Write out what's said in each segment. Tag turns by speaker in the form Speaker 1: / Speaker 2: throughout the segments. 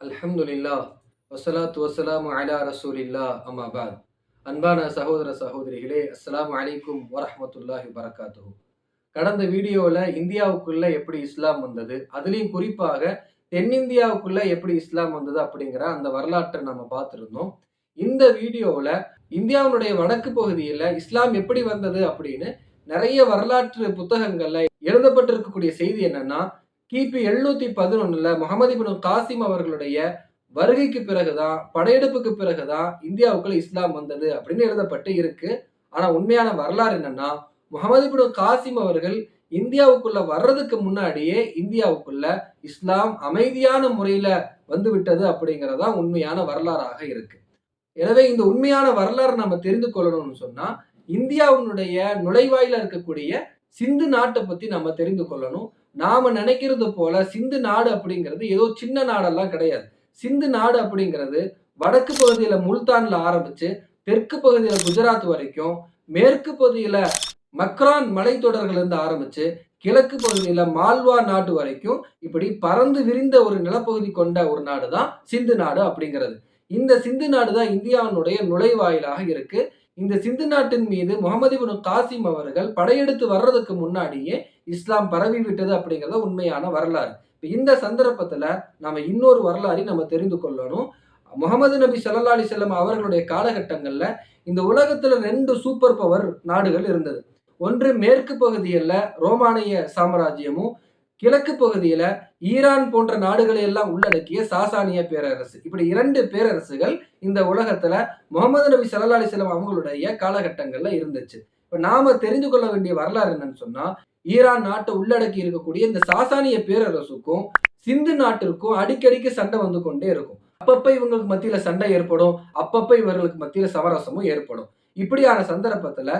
Speaker 1: அல்ஹம்துலில்லா வசலாத்து வசலாம் அலா ரசூலில்லா அம்மாபாத் அன்பான சகோதர சகோதரிகளே அஸ்லாம் அலைக்கும் வரஹ்மத்துல்லாஹி வரகாத்து கடந்த வீடியோவில் இந்தியாவுக்குள்ள எப்படி இஸ்லாம் வந்தது அதுலேயும் குறிப்பாக தென்னிந்தியாவுக்குள்ள எப்படி இஸ்லாம் வந்தது அப்படிங்கிற அந்த வரலாற்றை நம்ம பார்த்துருந்தோம். இந்த வீடியோவில் இந்தியாவுடைய வடக்கு பகுதியில் இஸ்லாம் எப்படி வந்தது அப்படின்னு நிறைய வரலாற்று புத்தகங்கள்ல எழுதப்பட்டிருக்கக்கூடிய செய்தி என்னன்னா கிபி எழுநூத்தி பதினொன்னுல முகமது இப்னு காசிம் அவர்களுடைய வருகைக்கு பிறகுதான் படையெடுப்புக்கு பிறகுதான் இந்தியாவுக்குள்ள இஸ்லாம் வந்தது அப்படின்னு எழுதப்பட்டு இருக்கு. ஆனா உண்மையான வரலாறு என்னன்னா முகமது இப்னு காசிம் அவர்கள் இந்தியாவுக்குள்ள வர்றதுக்கு முன்னாடியே இந்தியாவுக்குள்ள இஸ்லாம் அமைதியான முறையில வந்து விட்டது அப்படிங்கிறதா உண்மையான வரலாறாக இருக்கு. எனவே இந்த உண்மையான வரலாறு நம்ம தெரிந்து கொள்ளணும்னு சொன்னா இந்தியாவினுடைய நுழைவாயில இருக்கக்கூடிய சிந்து நாட்டை பத்தி நம்ம தெரிந்து கொள்ளணும். நாம நினைக்கிறது போல சிந்து நாடு அப்படிங்கிறது ஏதோ சின்ன நாடெல்லாம் கிடையாது. சிந்து நாடு அப்படிங்கிறது வடக்கு பகுதியில முல்தான்ல ஆரம்பிச்சு தெற்கு பகுதியில குஜராத் வரைக்கும் மேற்கு பகுதியில மக்ரான் மலைத்தொடர்கள் இருந்து ஆரம்பிச்சு கிழக்கு பகுதியில மால்வா நாட்டு வரைக்கும் இப்படி பறந்து விரிந்த ஒரு நிலப்பகுதி கொண்ட ஒரு நாடு தான் சிந்து நாடு அப்படிங்கிறது. இந்த சிந்து நாடு தான் இந்தியாவினுடைய நுழைவாயிலாக இருக்கு. இந்த சிந்து நாட்டின் மீது முகமது இப்னு காசிம் அவர்கள் படையெடுத்து வர்றதுக்கு முன்னாடியே இஸ்லாம் பரவி விட்டது அப்படிங்கிறத உண்மையான வரலாறு. இப்போ இந்த சந்தர்ப்பத்தில் நம்ம இன்னொரு வரலாறை நம்ம தெரிந்து கொள்ளணும். முகமது நபி சல்லா அலைஹி அவர்களுடைய காலகட்டங்களில் இந்த உலகத்தில் ரெண்டு சூப்பர் பவர் நாடுகள் இருந்தது. ஒன்று மேற்கு பகுதியில் ரோமானிய சாம்ராஜ்யமும் கிழக்கு பகுதியில ஈரான் போன்ற நாடுகளை எல்லாம் உள்ளடக்கிய சாசானிய பேரரசு. இப்படி இரண்டு பேரரசுகள் இந்த உலகத்துல முகமது நபி சல்லா அலிஸ்லாம் அவங்களுடைய காலகட்டங்கள்ல இருந்துச்சு. இப்ப நாம தெரிந்து கொள்ள வேண்டிய வரலாறு என்னன்னு சொன்னா ஈரான் நாட்டை உள்ளடக்கி இருக்கக்கூடிய இந்த சாசானிய பேரரசுக்கும் சிந்து நாட்டிற்கும் அடிக்கடிக்கு சண்டை வந்து கொண்டே இருக்கும். அப்பப்ப இவங்களுக்கு மத்தியில சண்டை ஏற்படும் அப்பப்ப இவர்களுக்கு மத்தியில சமரசமும் ஏற்படும். இப்படியான சந்தர்ப்பத்துல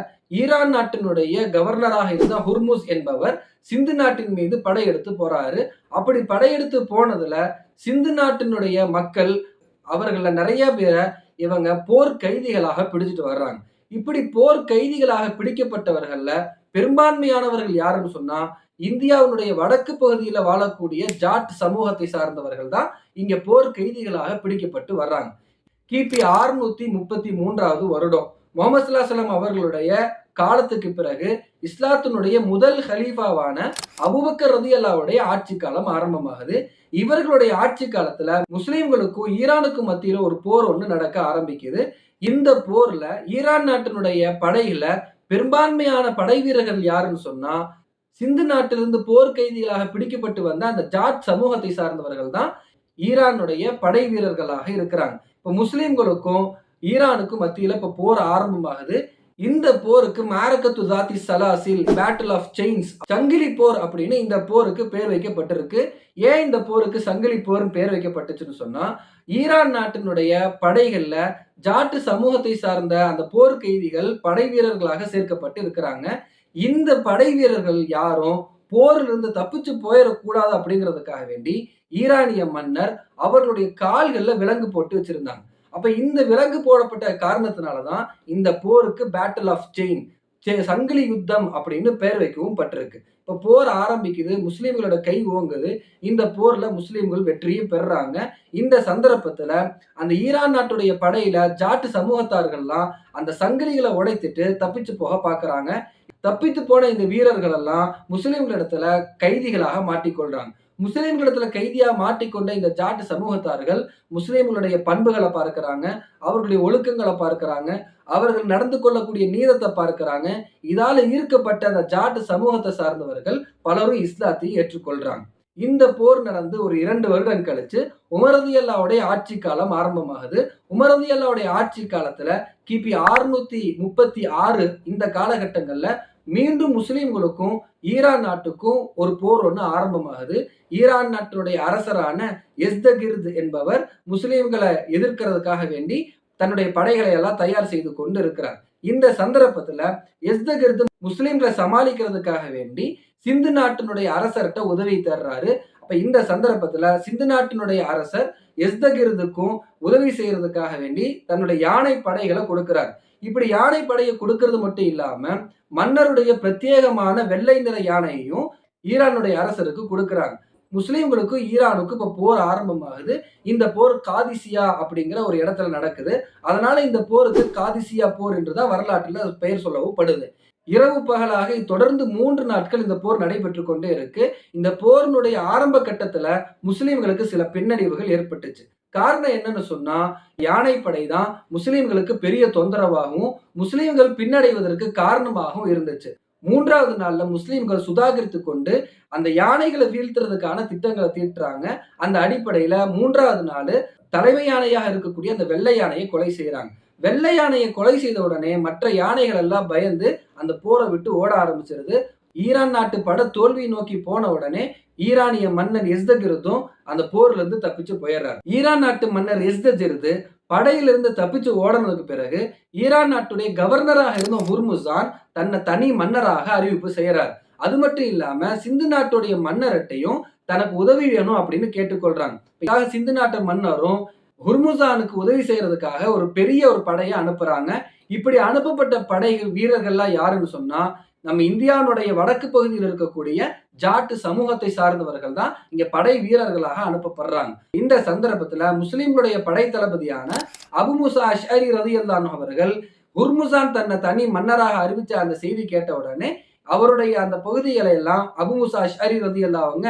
Speaker 1: ஈரான் நாட்டினுடைய கவர்னராக இருந்த ஹுர்முஸ் என்பவர் சிந்து நாட்டின் மீது படையெடுத்து போறாரு. அப்படி படையெடுத்து போனதுல சிந்து நாட்டினுடைய மக்கள் அவர்கள நிறைய பேரை இவங்க போர் கைதிகளாக பிடிச்சிட்டு வர்றாங்க. இப்படி போர் கைதிகளாக பிடிக்கப்பட்டவர்கள்ல பெரும்பான்மையானவர்கள் யாருன்னு சொன்னா இந்தியாவினுடைய வடக்கு பகுதியில வாழக்கூடிய ஜாட் சமூகத்தை சார்ந்தவர்கள் தான் இங்க போர் கைதிகளாக பிடிக்கப்பட்டு வர்றாங்க. கிபி ஆறுநூத்தி முப்பத்தி மூன்றாவது வருடம். முகமது சல்லாஹலம் அவர்களுடைய காலத்துக்கு பிறகு இஸ்லாத்தினுடைய முதல் ஹலீஃபாவான அபுபக்கர் ரதி அல்லாவுடைய ஆட்சி காலம் ஆரம்பமாகுது. இவர்களுடைய ஆட்சி காலத்துல முஸ்லீம்களுக்கும் ஈரானுக்கும் மத்தியில ஒரு போர் ஒன்று நடக்க ஆரம்பிக்குது. இந்த போர்ல ஈரான் நாட்டினுடைய படையில பெரும்பான்மையான படை வீரர்கள் யாருன்னு சொன்னா சிந்து நாட்டிலிருந்து போர் கைதிகளாக பிடிக்கப்பட்டு வந்த அந்த ஜாட் சமூகத்தை சார்ந்தவர்கள் தான் ஈரானுடைய படை வீரர்களாக இருக்கிறாங்க. இப்போ முஸ்லீம்களுக்கும் ஈரானுக்கும் மத்தியில் இப்போ போர் ஆரம்பமாகுது. இந்த போருக்கு மாரக்கத்து தாத்தி சலாசில் பேட்டில் ஆஃப் செயின்ஸ் சங்கிலி போர் அப்படின்னு இந்த போருக்கு பேர் வைக்கப்பட்டிருக்கு. ஏன் இந்த போருக்கு சங்கிலி போர்னு பேர் வைக்கப்பட்டுச்சுன்னு சொன்னா ஈரான் நாட்டினுடைய படைகள்ல ஜாட்டு சமூகத்தை சார்ந்த அந்த போர் கைதிகள் படை வீரர்களாக சேர்க்கப்பட்டு இருக்கிறாங்க. இந்த படை வீரர்கள் யாரும் போரிலிருந்து தப்பிச்சு போயிடக்கூடாது அப்படிங்கிறதுக்காக வேண்டி ஈரானிய மன்னர் அவர்களுடைய கால்களில் விலங்கு போட்டு வச்சிருந்தாங்க. அப்போ இந்த விலங்கு போடப்பட்ட காரணத்தினால தான் இந்த போருக்கு பேட்டில் ஆஃப் செயின் சங்கிலி யுத்தம் அப்படின்னு பெயர் வைக்கவும் பட்டிருக்கு. இப்போ போர் ஆரம்பிக்குது முஸ்லீம்களோட கை ஓங்குது இந்த போர்ல முஸ்லீம்கள் வெற்றியும் பெறுறாங்க. இந்த சந்தர்ப்பத்துல அந்த ஈரான் நாட்டுடைய படையில ஜாட்டு சமூகத்தார்கள்லாம் அந்த சங்கிலிகளை உடைத்துட்டு தப்பிச்சு போக பாக்குறாங்க. தப்பித்து போன இந்த வீரர்கள் எல்லாம் முஸ்லிம்களிடத்துல கைதிகளாக மாட்டிக்கொள்றாங்க. முஸ்லீம்களிடத்துல கைதியா மாட்டிக்கொண்ட இந்த ஜாட்டு சமூகத்தார்கள் முஸ்லீம்களுடைய பண்புகளை பார்க்கிறாங்க அவர்களுடைய ஒழுக்கங்களை பார்க்கிறாங்க அவர்கள் நடந்து கொள்ளக்கூடிய நீதத்தை பார்க்கிறாங்க. இதால ஈர்க்கப்பட்ட அந்த ஜாட்டு சமூகத்தை சார்ந்தவர்கள் பலரும் இஸ்லாத்தை ஏற்றுக்கொள்றாங்க. இந்த போர் நடந்து ஒரு இரண்டு வருடம் கழிச்சு உமரதி அல்லாவுடைய ஆட்சி காலம் ஆரம்பமாகுது. உமரதி அல்லாவுடைய ஆட்சி காலத்துல கிபி ஆறுநூத்தி முப்பத்தி ஆறு இந்த காலகட்டங்கள்ல மீண்டும் முஸ்லீம்களுக்கும் ஈரான் நாட்டுக்கும் ஒரு போர் ஒன்று ஆரம்பமாகுது. ஈரான் நாட்டினுடைய அரசரான எஸ்தகிர்த் என்பவர் முஸ்லீம்களை எதிர்க்கிறதுக்காக வேண்டி தன்னுடைய படைகளை எல்லாம் தயார் செய்து கொண்டு இருக்கிறார் இந்த சந்தர்ப்பத்துல எஸ்தகிர்து முஸ்லீம்களை சமாளிக்கிறதுக்காக வேண்டி சிந்து நாட்டினுடைய அரசர்கிட்ட உதவி தர்றாரு அப்ப இந்த சந்தர்ப்பத்துல சிந்து நாட்டினுடைய அரசர் எஸ்தகிருதுக்கும் உதவி செய்யறதுக்காக வேண்டி தன்னுடைய யானை படைகளை கொடுக்கிறார். இப்படி யானை படையை கொடுக்கறது மட்டும் இல்லாம மன்னருடைய பிரத்யேகமான வெள்ளை நிற யானையையும் ஈரானுடைய அரசருக்கு கொடுக்குறாங்க. முஸ்லீம்களுக்கும் ஈரானுக்கும் இப்போ போர் ஆரம்பமாகுது. இந்த போர் காதிசியா அப்படிங்கிற ஒரு இடத்துல நடக்குது. அதனால இந்த போருக்கு காதிசியா போர் என்றுதான் வரலாற்றில் பெயர் சொல்லவும் படுது. இரவு பகலாக தொடர்ந்து மூன்று நாட்கள் இந்த போர் நடைபெற்று கொண்டே இருக்கு. இந்த போரினுடைய ஆரம்ப கட்டத்துல முஸ்லீம்களுக்கு சில பின்னடைவுகள் ஏற்பட்டுச்சு. காரணம் என்னன்னு சொன்னா யானைப்படை தான் முஸ்லீம்களுக்கு பெரிய தொந்தரவாகவும் முஸ்லீம்கள் பின்னடைவதற்கு காரணமாகவும் இருந்துச்சு. மூன்றாவது நாள்ல முஸ்லீம்கள் சுதாகரித்து கொண்டு அந்த யானைகளை வீழ்த்துறதுக்கான திட்டங்களை தீட்டுறாங்க. அந்த அடிப்படையில மூன்றாவது நாள் தலைமை யானையாக இருக்கக்கூடிய அந்த வெள்ளை யானையை கொலை செய்யறாங்க வெள்ளை யானையை கொலை செய்த உடனே மற்ற யானைகள் எல்லாம் பயந்து அந்த போரை விட்டு ஓட ஆரம்பிச்சிருது. ஈரான் நாட்டு பட தோல்வி நோக்கி போன உடனே ஈரானிய மன்னர் எஸ்தகிருதும் அந்த போர்ல இருந்து தப்பிச்சு போயிடுறாரு. ஈரான் நாட்டு மன்னர் எஸ்தஜிருது படையிலிருந்து தப்பிச்சு ஓடனதுக்கு பிறகு ஈரான் நாட்டுடைய கவர்னராக இருந்த முர்முசான் தன்னை தனி மன்னராக அறிவிப்பு செய்யறார். அது மட்டும் இல்லாம சிந்து நாட்டுடைய மன்னர்கிட்டையும் தனக்கு உதவி வேணும் அப்படின்னு கேட்டுக்கொள்றாங்க. சிந்து நாட்டு மன்னரும் ஹுர்முசானுக்கு உதவி செய்யறதுக்காக ஒரு பெரிய ஒரு படையை அனுப்புறாங்க. இப்படி அனுப்பப்பட்ட படை வீரர்கள்லாம் யாருன்னு சொன்னா நம்ம இந்தியாவுடைய வடக்கு பகுதியில் இருக்கக்கூடிய ஜாட்டு சமூகத்தை சார்ந்தவர்கள் தான் இங்க படை வீரர்களாக அனுப்பப்படுறாங்க. இந்த சந்தர்ப்பத்துல முஸ்லிம்களுடைய படை தளபதியான அபுமுசா அஷரி ரதி அவர்கள் ஹுர்முசான் தன்னை தனி மன்னராக அறிவிச்ச அந்த செய்தி கேட்ட உடனே அவருடைய அந்த பகுதிகளை எல்லாம் அபுமுசா அஷரி ரதி அவங்க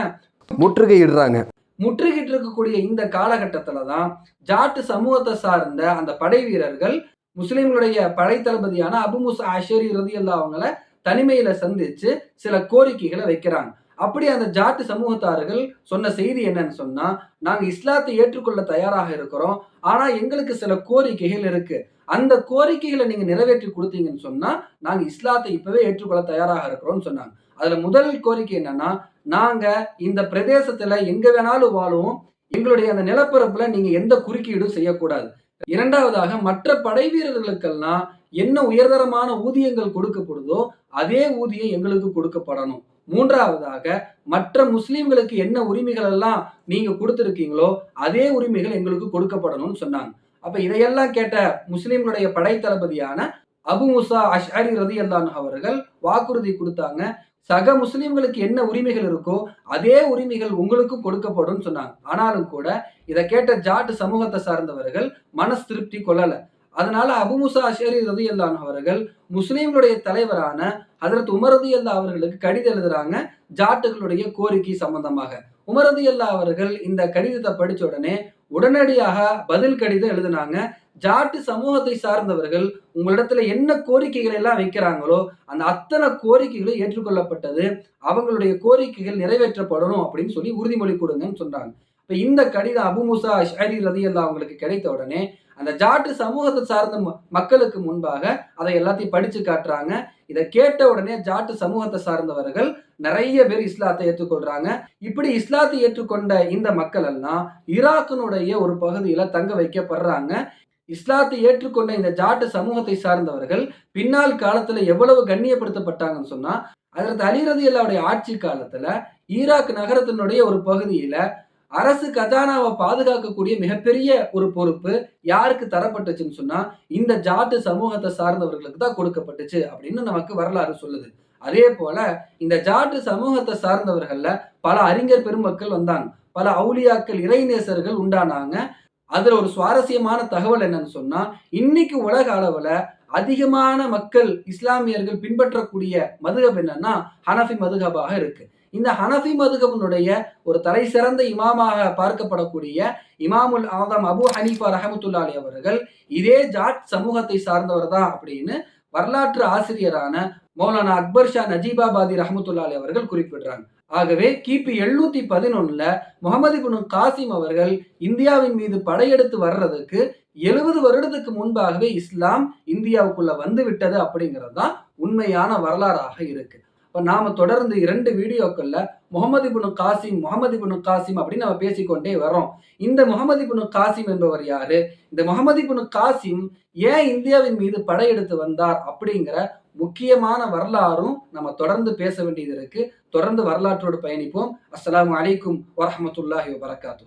Speaker 1: முற்றுகையிடுறாங்க. முற்றுகிட்டு இருக்கக்கூடிய இந்த காலகட்டத்துல தான் ஜாட்டு சமூகத்தை சார்ந்த அந்த படை வீரர்கள் முஸ்லிம்களுடைய படை தளபதியான அபுமுசா அஷரி ரதி அவங்கள தனிமையில சந்திச்சு சில கோரிக்கைகளை வைக்கிறாங்க. அப்படி அந்த ஜாட்டு சமூகத்தார்கள் சொன்ன செய்தி என்னன்னு சொன்னா நாங்க இஸ்லாத்தை ஏற்றுக்கொள்ள தயாராக இருக்கிறோம். ஆனா எங்களுக்கு சில கோரிக்கைகள் இருக்கு. அந்த கோரிக்கைகளை நீங்க நிறைவேற்றி கொடுத்தீங்கன்னு சொன்னா நாங்க இஸ்லாத்தை இப்பவே ஏற்றுக்கொள்ள தயாராக இருக்கிறோம்னு சொன்னாங்க. அதுல முதல் கோரிக்கை என்னன்னா நாங்க இந்த பிரதேசத்துல எங்க வேணாலும் வாழுவோம். எங்களுடைய அந்த நிலப்பரப்புல நீங்க எந்த குறுக்கீடும் செய்யக்கூடாது. இரண்டாவதாக மற்ற படை வீரர்களுக்கெல்லாம் என்ன உயர்தரமான ஊதியங்கள் கொடுக்கப்படுதோ அதே ஊதியம் எங்களுக்கு கொடுக்கப்படணும். மூன்றாவதாக மற்ற முஸ்லீம்களுக்கு என்ன உரிமைகள் எல்லாம் நீங்க கொடுத்துருக்கீங்களோ அதே உரிமைகள் எங்களுக்கு கொடுக்கப்படணும்னு சொன்னாங்க. அப்ப இதையெல்லாம் கேட்ட முஸ்லீம்களுடைய படை தளபதியான அபு முசா அஷ்அரி ரதி அல்லான் அவர்கள் வாக்குறுதி கொடுத்தாங்க. சக முஸ்லீம்களுக்கு என்ன உரிமைகள் இருக்கோ அதே உரிமைகள் உங்களுக்கும் கொடுக்கப்படும் சொன்னாங்க. ஆனாலும் கூட இதை கேட்ட ஜாட் சமூகத்தை சார்ந்தவர்கள் மனஸ் திருப்தி கொள்ளல. அதனால அபுமுசா அஷரி ரதி அல்லான் அவர்கள் முஸ்லீம்களுடைய தலைவரான அதற்கு உமரதி அல்லா அவர்களுக்கு கடிதம் எழுதுறாங்க ஜாட்டுகளுடைய கோரிக்கை சம்பந்தமாக. உமரதி அல்லா அவர்கள் இந்த கடிதத்தை படிச்ச உடனே உடனடியாக பதில் கடிதம் எழுதினாங்க. ஜாட்டு சமூகத்தை சார்ந்தவர்கள் உங்களிடத்துல என்ன கோரிக்கைகள் எல்லாம் வைக்கிறாங்களோ அந்த அத்தனை கோரிக்கைகளும் ஏற்றுக்கொள்ளப்பட்டது. அவங்களுடைய கோரிக்கைகள் நிறைவேற்றப்படணும் அப்படின்னு சொல்லி உறுதிமொழி கொடுங்கன்னு சொன்னாங்க. இப்ப இந்த கடிதம் அபுமுசா ஷரி ரதி அல்லா அவங்களுக்கு கிடைத்த உடனே அந்த ஜாட்டு சமூகத்தை சார்ந்த மக்களுக்கு முன்பாக அதை எல்லாத்தையும் படிச்சு காட்டுறாங்க. இதை கேட்ட உடனே ஜாட்டு சமூகத்தை சார்ந்தவர்கள் நிறைய பேர் இஸ்லாத்தை ஏற்றுக்கொள்றாங்க. இப்படி இஸ்லாத்தை ஏற்றுக்கொண்ட இந்த மக்கள் எல்லாம் ஈராக்கினுடைய ஒரு பகுதியில தங்க வைக்கப்படுறாங்க. இஸ்லாத்தை ஏற்றுக்கொண்ட இந்த ஜாட்டு சமூகத்தை சார்ந்தவர்கள் பின்னால் காலத்துல எவ்வளவு கண்ணியப்படுத்தப்பட்டாங்கன்னு சொன்னா அதற்கு அலிரதி அல்லாவுடைய ஆட்சி காலத்துல ஈராக் நகரத்தினுடைய ஒரு பகுதியில அரசு கஜானாவை பாதுகாக்கக்கூடிய மிகப்பெரிய ஒரு பொறுப்பு யாருக்கு தரப்பட்டுச்சுன்னு சொன்னா இந்த ஜாட்டு சமூகத்தை சார்ந்தவர்களுக்கு தான் கொடுக்கப்பட்டுச்சு அப்படின்னு நமக்கு வரலாறு சொல்லுது. அதே போல இந்த ஜாட்டு சமூகத்தை சார்ந்தவர்கள்ல பல அறிஞர் பெருமக்கள் வந்தாங்க. பல அவுளியாக்கள் இறைநேசர்கள் உண்டானாங்க. அதுல ஒரு சுவாரஸ்யமான தகவல் என்னன்னு சொன்னா இன்னைக்கு உலக அளவுல அதிகமான மக்கள் இஸ்லாமியர்கள் பின்பற்றக்கூடிய மதுகப் என்னன்னா ஹனஃபி மதுகபாக இருக்கு. இந்த ஹனஃபி மதுகபனுடைய ஒரு தலை சிறந்த இமாமாக பார்க்கப்படக்கூடிய இமாமுல் ஆதம் அபு ஹனீஃபா ரஹமத்துல்லாலி அவர்கள் இதே ஜாட் சமூகத்தை சார்ந்தவர் தான் அப்படின்னு வரலாற்று ஆசிரியரான மௌலானா அக்பர் ஷா நஜீபாபாதி ரஹமத்துல்லாலி அவர்கள் குறிப்பிடுறாங்க. ஆகவே கிபி எழுநூத்தி பதினொன்னுல முகமது குனு காசிம் அவர்கள் இந்தியாவின் மீது படையெடுத்து வர்றதுக்கு எழுபது வருடத்துக்கு முன்பாகவே இஸ்லாம் இந்தியாவுக்குள்ள வந்து விட்டது அப்படிங்கிறது தான் உண்மையான வரலாறாக இருக்கு. இப்போ நாம் தொடர்ந்து இரண்டு வீடியோக்களில் முகமது குனு காசிம் முகமது குனு காசிம் அப்படின்னு நம்ம பேசிக்கொண்டே வரோம் இந்த முகமது குனு காசிம் என்பவர் யாரு? இந்த முகமது குனு காசிம் ஏன் இந்தியாவின் மீது படையெடுத்து வந்தார் அப்படிங்கிற முக்கியமான வரலாறும் நம்ம தொடர்ந்து பேச வேண்டியது இருக்கு. தொடர்ந்து வரலாற்றோடு பயணிப்போம். அஸ்லாம் வலைக்கும் வரமத்துல்லாஹி வரகாத்து